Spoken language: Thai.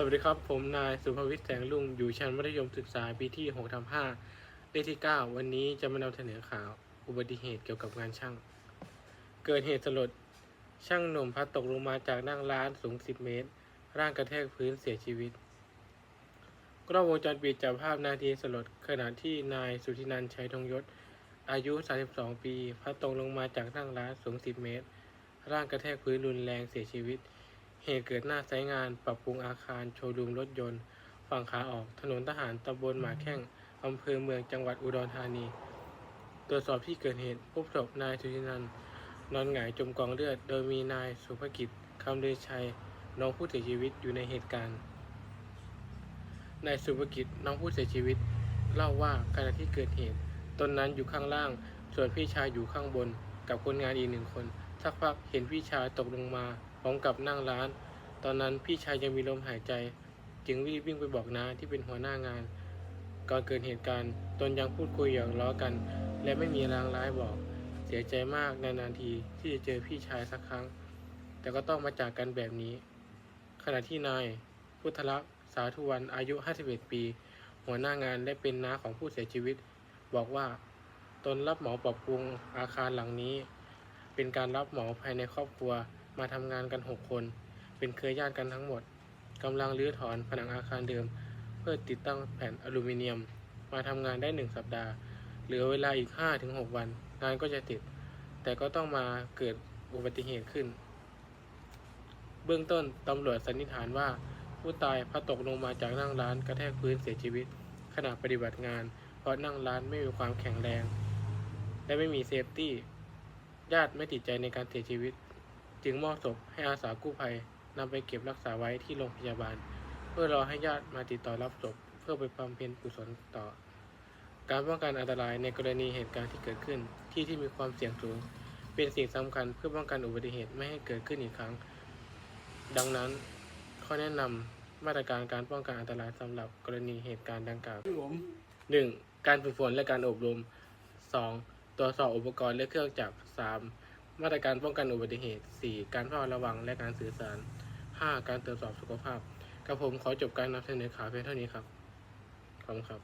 สวัสดีครับ ผมนายสุภวิทย์แสงลุงอยู่ชั้นมัธยมศึกษาปีที่6ทับ5เลขที่ 9 วันนี้จะมานำเสนอข่าว อุบัติเหตุเกี่ยวกับงานช่าง เกิดเหตุสลด ช่างหนุ่มพลัดตกลงมาจากนั่งร้านสูง 10 เมตร ร่างกระแทกพื้นเสียชีวิต กล้องวงจรปิดจับภาพนาทีสลด ขณะที่นายสุธินันท์ชัยทองยศ อายุ 32 ปีพลัดตกลงมาจากนั่งร้านสูง 10 เมตร ร่างกระแทกพื้นรุนแรงเสียชีวิต เหตุเกิดหน้าไซงานปรับปรุงอาคารโชว์รูมรถยนต์ ฝั่งขาออกถนนทหารตำบลหมาแข้งอำเภอเมืองจังหวัดอุดรธานี ตรวจสอบที่เกิดเหตุพบศพนายสุธินันท์นอนหงายจมกองเลือด โดยมีนายสุภกิจคำเดชชัยน้องผู้เสียชีวิตอยู่ในเหตุการณ์ นายสุภกิจน้องผู้เสียชีวิต เล่าว่าขณะที่เกิดเหตุ ตนนั้นอยู่ข้างล่าง ส่วนพี่ชายอยู่ข้างบน กับคนงานอีกหนึ่งคน สักพักเห็นพี่ชายตกลงมา ร้อมกับนั่งร้าน ตอนนั้นพี่ชายยังมีลมหายใจ จึงรีบวิ่งไปบอกน้าที่เป็นหัวหน้างาน ก่อนเกิดเหตุการณ์ ตนยังพูดคุยหยอกล้อกัน และไม่มีรางร้ายบอก เสียใจมากนานๆทีที่จะเจอพี่ชายสักครั้ง แต่ก็ต้องมาจากกันแบบนี้ ขณะที่นาย พุทธลักษ์สาธุวันอายุ 51 ปี หัวหน้างานและเป็นน้าของผู้เสียชีวิต บอกว่า ตนรับเหมาปรับปรุงอาคารหลังนี้ เป็นการรับเหมาภายในครอบครัว มาทำงานกัน 6 คน เป็นเครือญาติกันทั้งหมดกำลังรื้อถอนผนังอาคารเดิม เพื่อติดตั้งแผ่นอลูมิเนียม มาทำงานได้ 1 สัปดาห์ เหลือเวลาอีก 5-6 วัน งานก็จะติด แต่ก็ต้องมาเกิดอุบัติเหตุขึ้น เบื้องต้นตำรวจสันนิษฐานว่า ผู้ตายพลัดตกลงมาจากนั่งร้านกระแทกพื้นเสียชีวิต ขณะปฏิบัติงาน เพราะนั่งร้านไม่มีความแข็งแรง และไม่มีเซฟตี้ญาติไม่ติดใจในการเสียชีวิต จึงมอบศพให้อาสากู้ภัยนำไปเก็บรักษาไว้ที่โรงพยาบาล เพื่อรอให้ญาติมาติดต่อรับศพเพื่อไปบำเพ็ญกุศลต่อ การป้องกันอันตรายในกรณีเหตุการณ์ที่เกิดขึ้น ที่ที่มีความเสี่ยงสูง เป็นสิ่งสำคัญเพื่อป้องกันอุบัติเหตุไม่ให้เกิดขึ้นอีกครั้ง ดังนั้นข้อแนะนำมาตรการการป้องกันอันตรายสำหรับกรณีเหตุการณ์ดังกล่าวหนึ่งการฝึกฝนและการอบรมสองตรวจสอบอุปกรณ์และเครื่องจักรสา มาตรการป้องกันอุบัติเหตุ 4. การเฝ้าระวังและการสื่อสาร 5. การตรวจสอบสุขภาพกับผมขอจบการนำเสนอข่าวเพียงเท่านี้ครับ ขอบคุณครับ